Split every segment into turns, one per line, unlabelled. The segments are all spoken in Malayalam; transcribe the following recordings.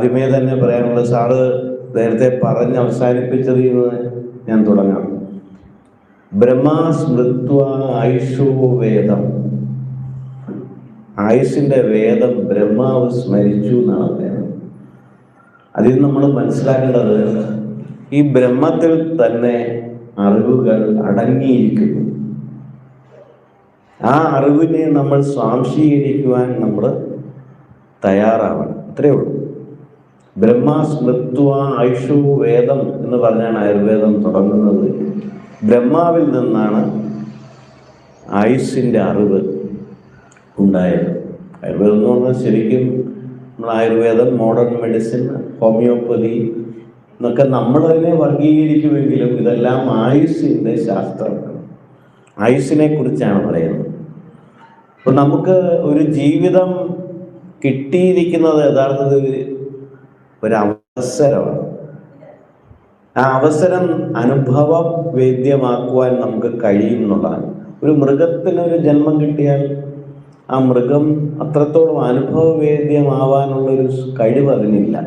ആദ്യമേ തന്നെ പറയാനുള്ള സാറ് നേരത്തെ പറഞ്ഞ് അവസാനിപ്പിച്ചതിൽ നിന്ന് ഞാൻ തുടങ്ങാം. ബ്രഹ്മാസ്മൃത്വ ആയുഷോ വേദം. ആയുസിന്റെ വേദം ബ്രഹ്മാവ് സ്മരിച്ചു എന്നാണ് പറയുന്നത് അതിൽ നമ്മൾ മനസ്സിലാക്കേണ്ടത് ഈ ബ്രഹ്മത്തിൽ തന്നെ അറിവുകൾ അടങ്ങിയിരിക്കുന്നു. ആ അറിവിനെ നമ്മൾ സ്വാംശീകരിക്കുവാൻ നമ്മൾ തയ്യാറാവണം. അത്രയേ ഉള്ളൂ. ബ്രഹ്മസ്മൃത്വ ആയുഷു വേദം എന്ന് പറഞ്ഞാണ് ആയുർവേദം തുടങ്ങുന്നത്. ബ്രഹ്മാവിൽ നിന്നാണ് ആയുസ്സിന്റെ അറിവ് ഉണ്ടായത്. ആയുർവേദം എന്ന് പറഞ്ഞാൽ ശരിക്കും നമ്മൾ ആയുർവേദം മോഡേൺ മെഡിസിൻ ഹോമിയോപ്പതി എന്നൊക്കെ നമ്മളതിനെ വർഗീകരിക്കുമെങ്കിലും ഇതെല്ലാം ആയുസ്സിന്റെ ശാസ്ത്രമാണ്. ആയുസ്സിനെ കുറിച്ചാണ് പറയുന്നത്. അപ്പം നമുക്ക് ഒരു ജീവിതം കിട്ടിയിരിക്കുന്നത് യഥാർത്ഥത്തിൽ ഒരു അവസരമാണ് ആ അവസരം അനുഭവ വേദ്യമാക്കുവാൻ നമുക്ക് കഴിയും എന്നുള്ളതാണ്. ഒരു മൃഗത്തിനൊരു ജന്മം കിട്ടിയാൽ ആ മൃഗം അത്രത്തോളം അനുഭവവേദ്യമാവാനുള്ള ഒരു കഴിവ് അതിനില്ല.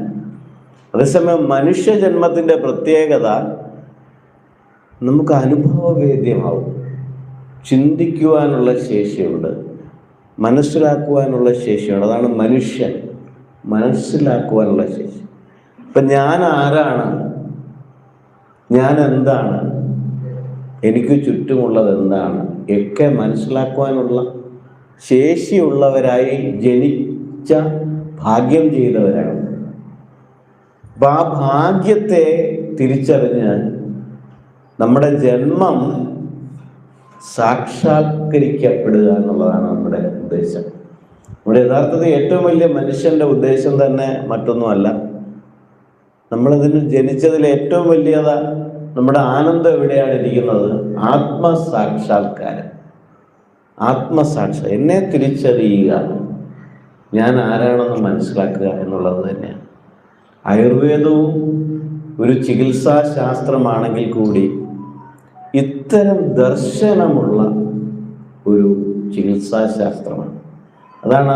അതേസമയം മനുഷ്യ ജന്മത്തിന്റെ പ്രത്യേകത നമുക്ക് അനുഭവവേദ്യമാവും. ചിന്തിക്കുവാനുള്ള ശേഷിയുണ്ട്. മനസ്സിലാക്കുവാനുള്ള ശേഷിയുണ്ട്. അതാണ് മനുഷ്യൻ. മനസ്സിലാക്കുവാനുള്ള ശേഷി. ഇപ്പൊ ഞാൻ ആരാണ്? ഞാൻ എന്താണ്? എനിക്ക് ചുറ്റുമുള്ളത് എന്താണ്? ഒക്കെ മനസ്സിലാക്കുവാനുള്ള ശേഷിയുള്ളവരായി ജനിച്ച ഭാഗ്യം ചെയ്തവരാണ്. അപ്പം ആ ഭാഗ്യത്തെ തിരിച്ചറിഞ്ഞ് നമ്മുടെ ജന്മം സാക്ഷാത്കരിക്കപ്പെടുക എന്നുള്ളതാണ് നമ്മുടെ ഉദ്ദേശം. നമ്മുടെ യഥാർത്ഥത്തിൽ ഏറ്റവും വലിയ മനുഷ്യന്റെ ഉദ്ദേശം തന്നെ മറ്റൊന്നുമല്ല. നമ്മളിതിന് ജനിച്ചതിൽ ഏറ്റവും വലിയത് നമ്മുടെ ആനന്ദം എവിടെയാണ് ഇരിക്കുന്നത്? ആത്മസാക്ഷാത്കാരം. ആത്മസാക്ഷ എന്നെ തിരിച്ചറിയുക. ഞാൻ ആരാണെന്ന് മനസ്സിലാക്കുക എന്നുള്ളത് തന്നെയാണ്. ആയുർവേദവും ഒരു ചികിത്സാ ശാസ്ത്രമാണെങ്കിൽ കൂടി ഇത്തരം ദർശനമുള്ള ഒരു ചികിത്സാ ശാസ്ത്രമാണ് അതാണ്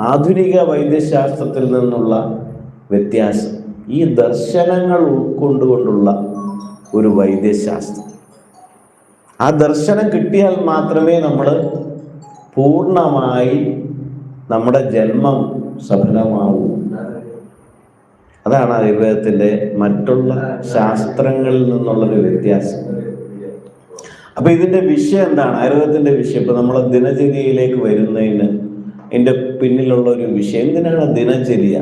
ആധുനിക വൈദ്യശാസ്ത്രത്തിൽ നിന്നുള്ള വ്യത്യാസം. ഈ ദർശനങ്ങൾ ഉൾക്കൊണ്ടുകൊണ്ടുള്ള ഒരു വൈദ്യശാസ്ത്രം. ആ ദർശനം കിട്ടിയാൽ മാത്രമേ നമ്മൾ പൂർണമായി നമ്മുടെ ജന്മം സഫലമാവൂ. അതാണ് ആയുർവേദത്തിന്റെ മറ്റുള്ള ശാസ്ത്രങ്ങളിൽ നിന്നുള്ളൊരു വ്യത്യാസം. അപ്പൊ ഇതിന്റെ വിഷയം എന്താണ്? ആയുർവേദത്തിന്റെ വിഷയം. ഇപ്പൊ നമ്മൾ ദിനചര്യയിലേക്ക് വരുന്നതിന് എന്റെ പിന്നിലുള്ള ഒരു വിഷയം. എന്തിനാണ് ദിനചര്യ.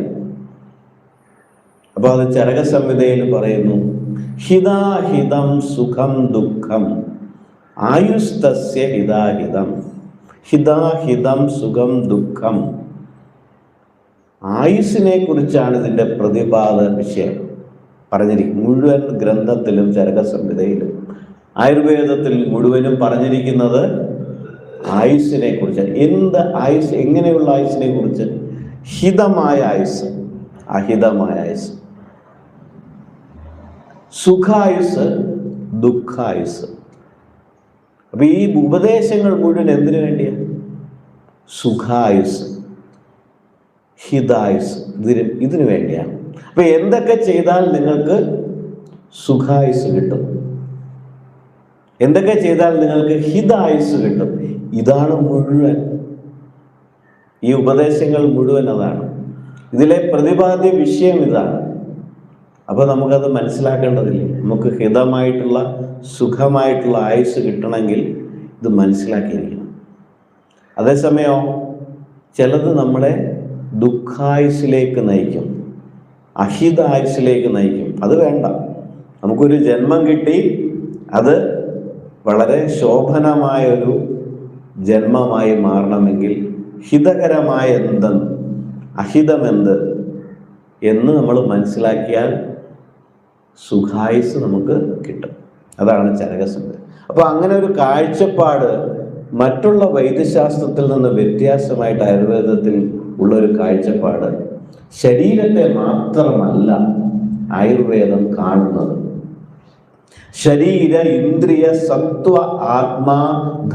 അപ്പോൾ അത് ചരക സംഹിതയിൽ പറയുന്നു ഹിതാഹിതം സുഖം ദുഃഖം ആയുസ്തസ്യ ഹിതാഹിതം ഹിതാഹിതം സുഖം ദുഃഖം. ആയുസിനെ കുറിച്ചാണ് ഇതിന്റെ പ്രതിപാദ വിഷയം പറഞ്ഞിരിക്കും മുഴുവൻ ഗ്രന്ഥത്തിലും ചരക സംഹിതയിലും. ആയുർവേദത്തിൽ മുഴുവനും പറഞ്ഞിരിക്കുന്നത് ആയുസ്സിനെ കുറിച്ച് എന്ത് ആയുസ് എങ്ങനെയുള്ള ആയുസ്സിനെ കുറിച്ച്? ഹിതമായ ആയുസ്. അഹിതമായ ആയുസ്. സുഖായുസ് ദുഃഖായുസ്. അപ്പൊ ഈ ഉപദേശങ്ങൾ മുഴുവൻ എന്തിനു വേണ്ടിയാ? സുഖായുസ് ഹിതായുസ് ഇതിന് ഇതിനു വേണ്ടിയാണ് അപ്പൊ എന്തൊക്കെ ചെയ്താൽ നിങ്ങൾക്ക് സുഖായുസ് കിട്ടും? എന്തൊക്കെ ചെയ്താൽ നിങ്ങൾക്ക് ഹിതായുസ് കിട്ടും? ഇതാണ് മുഴുവൻ. ഈ ഉപദേശങ്ങൾ മുഴുവൻ അതാണ്. ഇതിലെ പ്രതിപാദ്യ വിഷയം ഇതാണ്. അപ്പോൾ നമുക്കത് മനസ്സിലാക്കേണ്ടതില്ല. നമുക്ക് ഹിതമായിട്ടുള്ള സുഖമായിട്ടുള്ള ആയുസ് കിട്ടണമെങ്കിൽ ഇത് മനസ്സിലാക്കിയിരിക്കണം. അതേസമയം ചിലത് നമ്മളെ ദുഃഖായുസിലേക്ക് നയിക്കും. അഹിത ആയുസിലേക്ക് നയിക്കും. അത് വേണ്ട. നമുക്കൊരു ജന്മം കിട്ടി അത് വളരെ ശോഭനമായൊരു ജന്മമായി മാറണമെങ്കിൽ ഹിതകരമായ എന്തെന്ന് അഹിതമെന്ത് എന്ന് നമ്മൾ മനസ്സിലാക്കിയാൽ സുഖായുസ് നമുക്ക് കിട്ടും. അതാണ് ചരകസുന്ദരം അപ്പോൾ അങ്ങനെ ഒരു കാഴ്ചപ്പാട് മറ്റുള്ള വൈദ്യശാസ്ത്രത്തിൽ നിന്ന് വ്യത്യാസമായിട്ട് ആയുർവേദത്തിൽ ഉള്ള ഒരു കാഴ്ചപ്പാട് ശരീരത്തെ മാത്രമല്ല ആയുർവേദം കാണുന്നത്. ശരീര ഇന്ദ്രിയ സത്വ ആത്മാ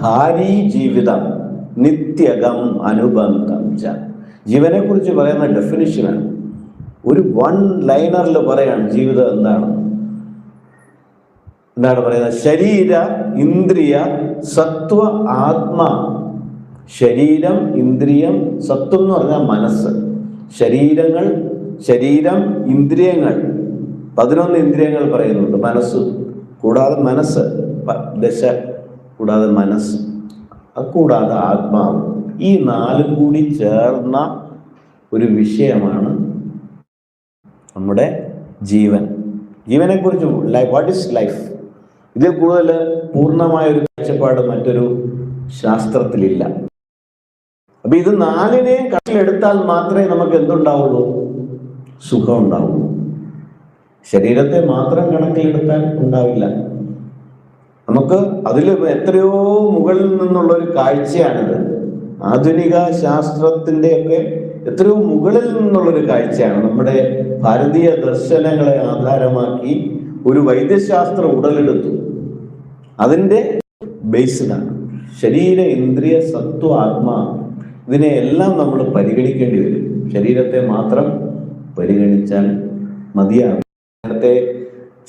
ധാരീ ജീവിതം നിത്യകം അനുബന്ധം ച. ജീവനെ കുറിച്ച് പറയുന്ന ഡെഫിനിഷനാണ് ഒരു വൺ ലൈനറിൽ പറയാണ് ജീവിതം എന്താണ്? എന്താണ് പറയുന്നത്? ശരീര ഇന്ദ്രിയ സത്വ ആത്മ. ശരീരം ഇന്ദ്രിയം സത്വം എന്ന് പറഞ്ഞാൽ മനസ്സ്. ശരീരങ്ങൾ ശരീരം ഇന്ദ്രിയങ്ങൾ. പതിനൊന്ന് ഇന്ദ്രിയങ്ങൾ പറയുന്നുണ്ട് മനസ്സ്. കൂടാതെ മനസ്സ് ദശ കൂടാതെ മനസ്സ് കൂടാതെ ആത്മാവ്. ഈ നാലും കൂടി ചേർന്ന ഒരു വിഷയമാണ് നമ്മുടെ ജീവൻ. ജീവനെ കുറിച്ച് ലൈഫ് വാട്ട് ഇസ് ലൈഫ് ഇതിൽ കൂടുതൽ പൂർണമായ ഒരു കാഴ്ചപ്പാട് മറ്റൊരു ശാസ്ത്രത്തിലില്ല. അപ്പൊ ഇത് നാലിനെയും കണക്കിലെടുത്താൽ മാത്രമേ നമുക്ക് എന്തുണ്ടാവുള്ളൂ? സുഖം ഉണ്ടാവുള്ളൂ. ശരീരത്തെ മാത്രം കണക്കിലെടുത്താൽ ഉണ്ടാവില്ല. നമുക്ക് അതിൽ എത്രയോ മുകളിൽ നിന്നുള്ള ഒരു കാഴ്ചയാണിത്. ആധുനിക ശാസ്ത്രത്തിന്റെ ഒക്കെ എത്രയോ മുകളിൽ നിന്നുള്ളൊരു കാഴ്ചയാണ്. നമ്മുടെ ഭാരതീയ ദർശനങ്ങളെ ആധാരമാക്കി ഒരു വൈദ്യശാസ്ത്ര ഉടലെടുത്തു. അതിന്റെ ബേസിലാണ്. ശരീര ഇന്ദ്രിയ സത്വ ആത്മാ ഇതിനെ എല്ലാം നമ്മൾ പരിഗണിക്കേണ്ടി വരും. ശരീരത്തെ മാത്രം പരിഗണിച്ചാൽ മതിയാകും നേരത്തെ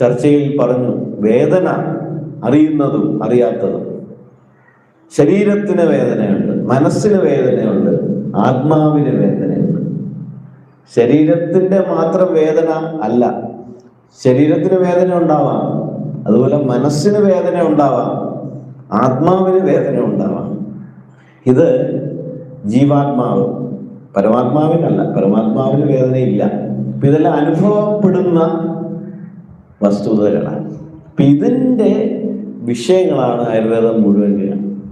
ചർച്ചയിൽ പറഞ്ഞു വേദന അറിയുന്നതും അറിയാത്തതും. ശരീരത്തിന് വേദനയുണ്ട് മനസ്സിന് വേദനയുണ്ട് ആത്മാവിന് വേദനയുണ്ട്. ശരീരത്തിന്റെ മാത്രം വേദന അല്ല ശരീരത്തിന് വേദന ഉണ്ടാവാം. അതുപോലെ മനസ്സിന് വേദന ഉണ്ടാവാം ആത്മാവിന് വേദന ഉണ്ടാവാം. ഇത് ജീവാത്മാവ് പരമാത്മാവിനല്ല പരമാത്മാവിന് വേദനയില്ല. ഇതെല്ലാം അനുഭവപ്പെടുന്ന വസ്തുതകളാണ്. അപ്പം ഇതിന്റെ വിഷയങ്ങളാണ് ആയുർവേദം മുഴുവൻ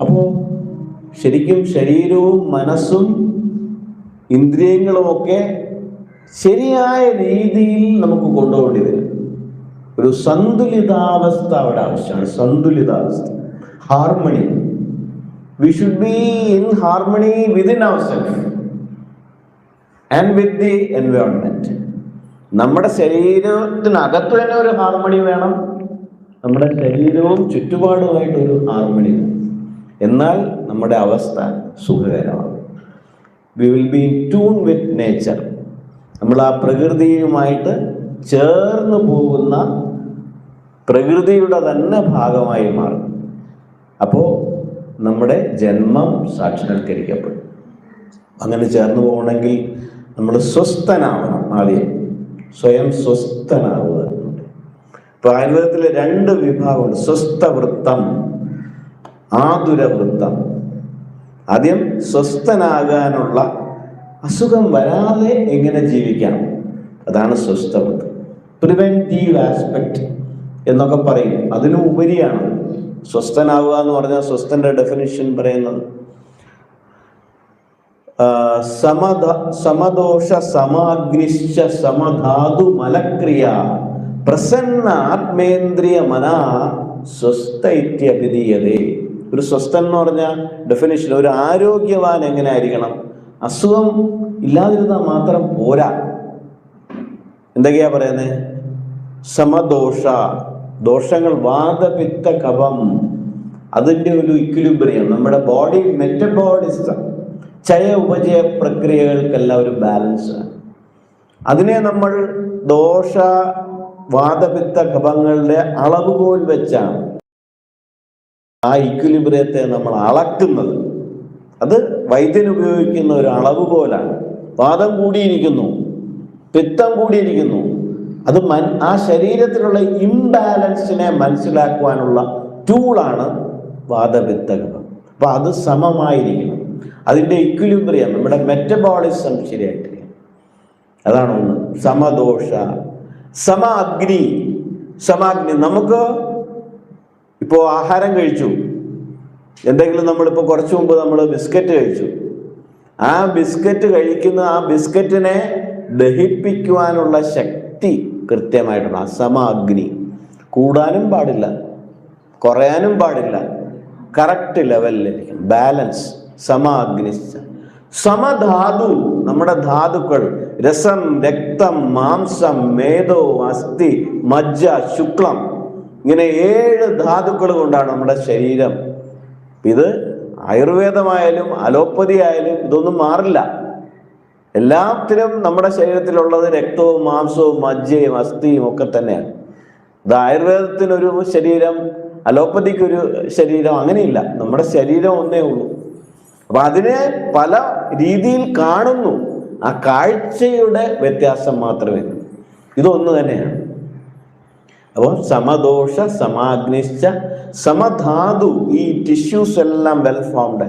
അപ്പോൾ ശരിക്കും ശരീരവും മനസ്സും ഇന്ദ്രിയങ്ങളുമൊക്കെ ശരിയായ രീതിയിൽ നമുക്ക് കൊണ്ടുപോകേണ്ടി വരും. ഒരു സന്തുലിതാവസ്ഥ അവിടെ ആവശ്യമാണ്. സന്തുലിതാവസ്ഥ. Harmony. We should be in harmony with within our self and with the environment നമ്മുടെ ശരീരത്തിനകത്ത് തന്നെ ഒരു ഹാർമണി വേണം. നമ്മുടെ ശരീരവും ചുറ്റുപാടുമായിട്ടൊരു ഹാർമണി എന്നാൽ നമ്മുടെ അവസ്ഥ സുഖകരമാണ്. We will be tune with nature നമ്മൾ ആ പ്രകൃതിയുമായിട്ട് ചേർന്ന് പോകുന്ന പ്രകൃതിയുടെ തന്നെ ഭാഗമായി മാറും. അപ്പോൾ നമ്മുടെ ജന്മം സാക്ഷാത്കരിക്കപ്പെടും. അങ്ങനെ ചേർന്ന് പോകണമെങ്കിൽ നമ്മൾ സ്വസ്ഥനാവണം ആദ്യം. സ്വയം സ്വസ്ഥനാവുക ഇപ്പൊ ആയുർവേദത്തിലെ രണ്ട് വിഭാഗമുണ്ട്. സ്വസ്ഥവൃത്തം ആതുരവൃത്തം. ആദ്യം സ്വസ്ഥനാകാനുള്ള അസുഖം വരാതെ എങ്ങനെ ജീവിക്കാം അതാണ് സ്വസ്ഥവൃത്തം. പ്രിവെന്റീവ് ആസ്പെക്ട് എന്നൊക്കെ പറയും. അതിനു ഉപരിയാണ് സ്വസ്ഥനാവുക എന്ന് പറഞ്ഞാൽ സ്വസ്ഥന്റെ ഡെഫിനിഷൻ പറയുന്നത്. ആ, സമധ സമദോഷ സമാഗ്നിശ്ച സമധാതു മലക്രിയ. പ്രസന്ന ആത്മേന്ദ്രിയ മന സ്വസ്ഥ ഇത്യഭിധീയതേ. ഒരു സ്വസ്ഥൻ എന്ന് പറഞ്ഞ ഡെഫിനേഷൻ ഒരു ആരോഗ്യവാൻ എങ്ങനെ ആയിരിക്കണം അസുഖം ഇല്ലാതിരുന്നാൽ മാത്രം പോരാ. എന്തൊക്കെയാ പറയുന്നത് സമദോഷ ദോഷങ്ങൾ വാദപിത്ത കപം അതിന്റെ ഒരു ഇക്വിലിബ്രിയം നമ്മുടെ ബോഡി മെറ്റബോളിസം ചയ ഉപജയ പ്രക്രിയകൾക്കെല്ലാം ഒരു ബാലൻസ് അതിനെ നമ്മൾ ദോഷ വാദപിത്ത കഫങ്ങളുടെ അളവുകോൽ വെച്ചാണ് ആ ഇക്വിലിബ്രിയത്തെ നമ്മൾ അളക്കുന്നത്. അത് വൈദ്യൻ ഉപയോഗിക്കുന്ന ഒരു അളവുകോലാണ്. വാദം കൂടിയിരിക്കുന്നു പിത്തം കൂടിയിരിക്കുന്നു. അത് മൻ ആ ശരീരത്തിലുള്ള ഇംബാലൻസിനെ മനസ്സിലാക്കുവാനുള്ള ടൂളാണ് വാദപിത്തകം അപ്പൊ അത് സമമായിരിക്കണം. അതിന്റെ ഇക്വിലിബ്രിയം നമ്മുടെ മെറ്റബോളിസം ശരിയായിട്ട് അതാണ് ഒന്ന്. സമദോഷ സമ അഗ്നി സമാഗ്നി നമുക്ക് ഇപ്പോൾ ആഹാരം കഴിച്ചു. എന്തെങ്കിലും നമ്മളിപ്പോൾ കുറച്ച് മുമ്പ് നമ്മൾ ബിസ്ക്കറ്റ് കഴിച്ചു. ആ ബിസ്ക്കറ്റ് കഴിക്കുന്ന ആ ബിസ്ക്കറ്റിനെ ദഹിപ്പിക്കുവാനുള്ള ശക്തി കൃത്യമായിട്ടുണ്ട്. ആ സമ അഗ്നി കൂടാനും പാടില്ല. കുറയാനും പാടില്ല. കറക്റ്റ് ലെവലിലിരിക്കണം ബാലൻസ് സമ അഗ്നി സമധാതു നമ്മുടെ ധാതുക്കൾ രസം രക്തം മാംസം മേധോ അസ്ഥി മജ്ജ ശുക്ലം ഇങ്ങനെ ഏഴ് ധാതുക്കൾ കൊണ്ടാണ് നമ്മുടെ ശരീരം. ഇത് ആയുർവേദമായാലും അലോപ്പതി ആയാലും ഇതൊന്നും മാറില്ല. എല്ലാത്തിലും നമ്മുടെ ശരീരത്തിലുള്ളത് രക്തവും മാംസവും മജ്ജയും അസ്ഥിയും ഒക്കെ തന്നെയാണ്. ഇത് ആയുർവേദത്തിനൊരു ശരീരം അലോപ്പതിക്കൊരു ശരീരം അങ്ങനെയില്ല. നമ്മുടെ ശരീരം ഒന്നേ ഉള്ളൂ. അപ്പൊ അതിനെ പല രീതിയിൽ കാണുന്നു. ആ കാഴ്ചയുടെ വ്യത്യാസം മാത്രമേ ഇതൊന്നു തന്നെയാണ്. അപ്പോൾ സമദോഷ സമാഗ്നിശ്ച സമധാതു ഈ ടിഷ്യൂസ് എല്ലാം വെൽ ഫോംഡ്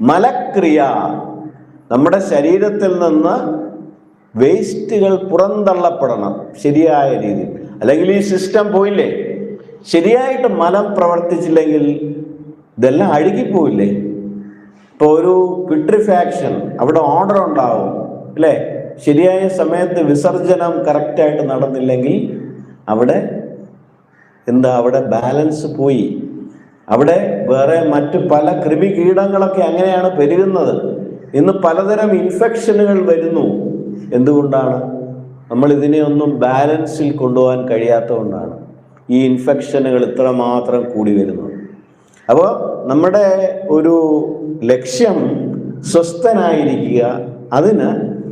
മലക്രിയ നമ്മുടെ ശരീരത്തിൽ നിന്ന് വേസ്റ്റുകൾ പുറന്തള്ളപ്പെടണം ശരിയായ രീതിയിൽ. അല്ലെങ്കിൽ ഈ സിസ്റ്റം പോയില്ലേ? ശരിയായിട്ട് മലം പ്രവർത്തിച്ചില്ലെങ്കിൽ ഇതെല്ലാം അഴുകിപ്പോയില്ലേ ഇപ്പോൾ ഒരു പിട്രിഫാക്ഷൻ അവിടെ ഓർഡർ ഉണ്ടാവും അല്ലേ? ശരിയായ സമയത്ത് വിസർജനം കറക്റ്റായിട്ട് നടന്നില്ലെങ്കിൽ അവിടെ എന്താ അവിടെ ബാലൻസ് പോയി. അവിടെ വേറെ മറ്റു പല കൃമി കീടങ്ങളൊക്കെ അങ്ങനെയാണ് പെരുകുന്നത്. ഇന്ന് പലതരം ഇൻഫെക്ഷനുകൾ വരുന്നു. എന്തുകൊണ്ടാണ്? നമ്മൾ ഇതിനെ ഒന്നും ബാലൻസിൽ കൊണ്ടുപോകാൻ കഴിയാത്തതുകൊണ്ടാണ്. ഈ ഇൻഫെക്ഷനുകൾ ഇത്രമാത്രം കൂടി വരുന്നത്. അപ്പോൾ നമ്മുടെ ഒരു ലക്ഷ്യം സ്വസ്ഥനായിരിക്കുക അതിന്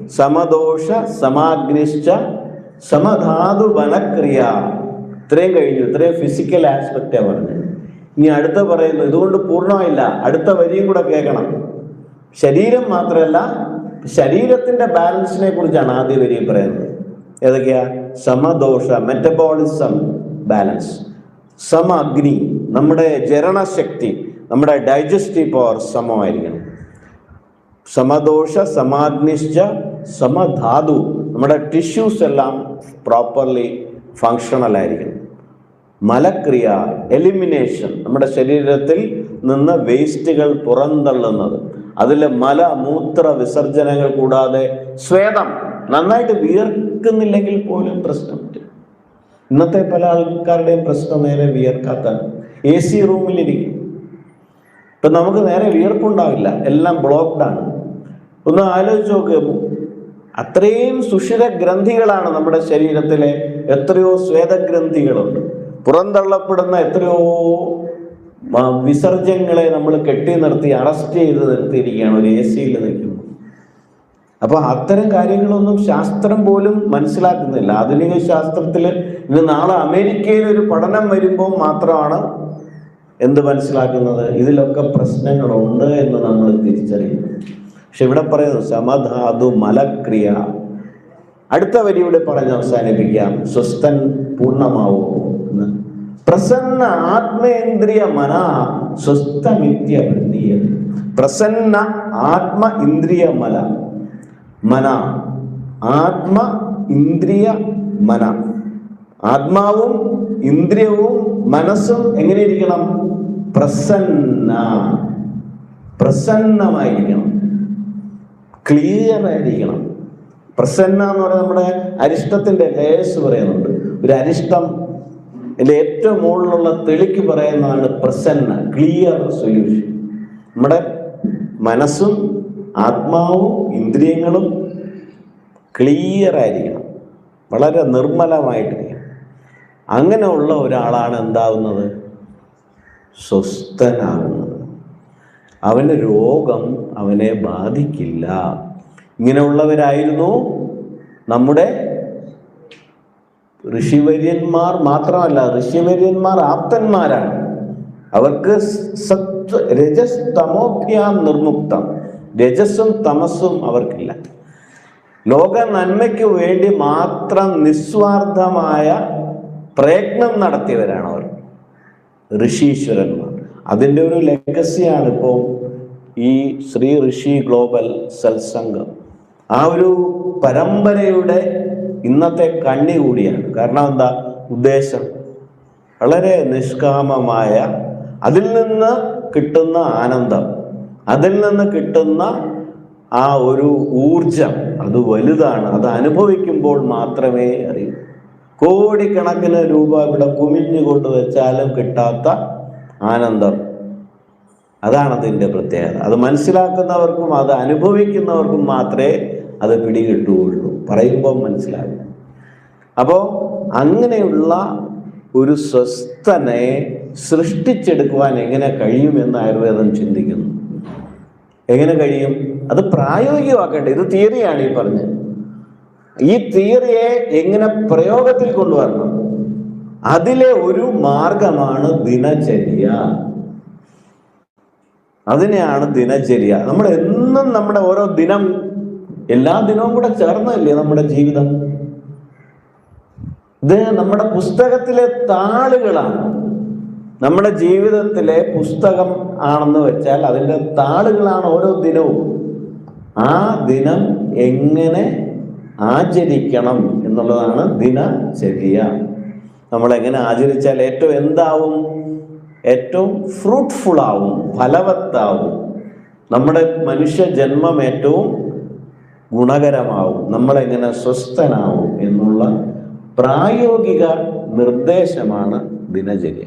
സമദോഷ സമാഗ്നിശ്ച സമധാതു വനക്രിയ ഇത്രയും കഴിഞ്ഞു ഇത്രയും ഫിസിക്കൽ ആസ്പെക്റ്റാണ് പറഞ്ഞത്. ഇനി അടുത്ത പറയുന്നു ഇതുകൊണ്ട് പൂർണമായില്ല. അടുത്ത വരിയും കൂടെ കേൾക്കണം. ശരീരം മാത്രമല്ല ശരീരത്തിന്റെ ബാലൻസിനെ കുറിച്ചാണ് ആദ്യ വരി പറയുന്നത്. ഏതൊക്കെയാ? സമദോഷ മെറ്റബോളിസം ബാലൻസ് സമ അഗ്നി നമ്മുടെ ജരണശക്തി നമ്മുടെ ഡൈജസ്റ്റീവ് പവർ സമമായിരിക്കണം. സമദോഷ സമാഗ്നിശ്ച സമധാതു നമ്മുടെ ടിഷ്യൂസ് എല്ലാം പ്രോപ്പർലി ഫങ്ഷണൽ ആയിരിക്കണം. മലക്രിയ എലിമിനേഷൻ നമ്മുടെ ശരീരത്തിൽ നിന്ന് വേസ്റ്റുകൾ പുറന്തള്ളുന്നത്. അതിൽ മല മൂത്ര വിസർജനങ്ങൾ കൂടാതെ സ്വേദം നന്നായിട്ട് വിയർക്കുന്നില്ലെങ്കിൽ പോലും പ്രശ്നമുണ്ട്. ഇന്നത്തെ പല ആൾക്കാരുടെയും പ്രശ്നം നേരെ വിയർക്കാത്ത എ സി റൂമിലിരിക്കും. ഇപ്പൊ നമുക്ക് നേരെ വിയർപ്പുണ്ടാവില്ല. എല്ലാം ബ്ലോക്ക്ഡാണ് ഒന്ന് ആലോചിച്ച് നോക്ക്. അത്രയും സുഷിര ഗ്രന്ഥികളാണ് നമ്മുടെ ശരീരത്തിലെ എത്രയോ സ്വേദഗ്രന്ഥികളുണ്ട് പുറന്തള്ളപ്പെടുന്ന എത്രയോ വിസർജ്യങ്ങളെ നമ്മൾ കെട്ടി നിർത്തി അറസ്റ്റ് ചെയ്ത് നിർത്തിയിരിക്കുകയാണ്. ഒരു എ സിയിൽ നിൽക്കുമ്പോൾ. അപ്പൊ അത്തരം കാര്യങ്ങളൊന്നും ശാസ്ത്രം പോലും മനസ്സിലാക്കുന്നില്ല. ആധുനിക ശാസ്ത്രത്തിൽ ഇന്ന് നാളെ അമേരിക്കയിൽ ഒരു പഠനം വരുമ്പോൾ മാത്രമാണ് എന്ത് മനസ്സിലാക്കുന്നത്? ഇതിലൊക്കെ പ്രശ്നങ്ങളുണ്ട് എന്ന് നമ്മൾ തിരിച്ചറിയുന്നു. പക്ഷെ ഇവിടെ പറയുന്നു സമധാതു മലക്രിയ. അടുത്ത വരിയുടെ പറഞ്ഞ് അവസാനിപ്പിക്കാം. സ്വസ്ഥൻ പൂർണമാവോ എന്ന്. പ്രസന്ന ആത്മേന്ദ്രിയ മന സ്വസ്ഥമിത്യ പ്രസന്ന ആത്മ ഇന്ദ്രിയ മല മന ആത്മ ഇന്ദ്രിയ മന ആത്മാവും ഇന്ദ്രിയവും മനസ്സും എങ്ങനെയിരിക്കണം? പ്രസന്ന പ്രസന്നമായിരിക്കണം. ക്ലിയർ ആയിരിക്കണം പ്രസന്ന എന്ന് പറയുന്നത് നമ്മുടെ അരിഷ്ടത്തിന്റെ ലേസ് പറയുന്നുണ്ട്. ഒരു അരിഷ്ടം ഇതിന്റെ ഏറ്റവും മുകളിലുള്ള തെളിക്ക് പറയുന്നതാണ് പ്രസന്ന ക്ലിയർ സൊല്യൂഷൻ. നമ്മുടെ മനസ്സും ആത്മാവും ഇന്ദ്രിയങ്ങളും ക്ലിയർ ആയിരിക്കണം വളരെ നിർമ്മലമായിട്ടിരിക്കണം അങ്ങനെയുള്ള ഒരാളാണ് എന്താവുന്നത്? സ്വസ്ഥനാകുന്നത്. അവന് രോഗം അവനെ ബാധിക്കില്ല. ഇങ്ങനെയുള്ളവരായിരുന്നു നമ്മുടെ ഋഷിവര്യന്മാർ മാത്രമല്ല ഋഷിവര്യന്മാർ ആപ്തന്മാരാണ്. അവർക്ക് സത്വ രജസ് തമോഭ്യാം നിർമുക്തം. രജസ്സും തമസ്സും അവർക്കില്ല. ലോക നന്മയ്ക്ക് വേണ്ടി മാത്രം നിസ്വാർത്ഥമായ പ്രയത്നം നടത്തിയവരാണ് അവർ. ഋഷീശ്വരന്മാർ. അതിന്റെ ഒരു ലെഗസിയാണ് ഇപ്പോൾ ഈ ശ്രീ ഋഷി ഗ്ലോബൽ സത്സംഗം. ആ ഒരു പരമ്പരയുടെ ഇന്നത്തെ കണ്ണി കൂടിയാണ്. കാരണം എന്താ? ഉദ്ദേശം. വളരെ നിഷ്കാമമായ അതിൽ നിന്ന് കിട്ടുന്ന ആനന്ദം. അതിൽ നിന്ന് കിട്ടുന്ന ആ ഒരു ഊർജം അത് വലുതാണ്. അത് അനുഭവിക്കുമ്പോൾ മാത്രമേ അറിയൂ. കോടിക്കണക്കിന് രൂപ ഇവിടെ കുമിഞ്ഞു കൊണ്ട് വെച്ചാലും കിട്ടാത്ത ആനന്ദം. അതാണ് അതിന്റെ പ്രത്യേകത. അത് മനസ്സിലാക്കുന്നവർക്കും അത് അനുഭവിക്കുന്നവർക്കും മാത്രമേ അത് പിടികിട്ടുകയുള്ളൂ. പറയുമ്പോൾ മനസ്സിലാകും. അപ്പോൾ അങ്ങനെയുള്ള ഒരു സ്വസ്ഥനെ സൃഷ്ടിച്ചെടുക്കുവാൻ എങ്ങനെ കഴിയുമെന്ന് ആയുർവേദം ചിന്തിക്കുന്നു. എങ്ങനെ കഴിയും? അത് പ്രായോഗികമാക്കേണ്ടത് ഇത് തിയറിയാണ് ഈ പറഞ്ഞത്. ഈ തിയറിയെ എങ്ങനെ പ്രയോഗത്തിൽ കൊണ്ടുവരണം? അതിലെ ഒരു മാർഗമാണ് ദിനചര്യ. അതിനെയാണ് ദിനചര്യ. നമ്മൾ എന്നും നമ്മുടെ ഓരോ ദിനം എല്ലാ ദിനവും കൂടെ ചേർന്നല്ലേ നമ്മുടെ ജീവിതം? ഇത് നമ്മുടെ പുസ്തകത്തിലെ താളുകളാണ്. നമ്മുടെ ജീവിതത്തിലെ പുസ്തകം ആണെന്ന് വെച്ചാൽ അതിന്റെ താളുകളാണ് ഓരോ ദിനവും. ആ ദിനം എങ്ങനെ ആചരിക്കണം എന്നുള്ളതാണ് ദിനചര്യ. നമ്മൾ എങ്ങനെ ആചരിച്ചാൽ ഏറ്റവും എന്താവും? ഏറ്റവും ഫ്രൂട്ട്ഫുൾ ആവും ഫലവത്താവും. നമ്മുടെ മനുഷ്യ ജന്മം ഏറ്റവും ഗുണകരമാവും. നമ്മളെങ്ങനെ സ്വസ്ഥനാവും എന്നുള്ള പ്രായോഗിക നിർദ്ദേശമാണ് ദിനചര്യ.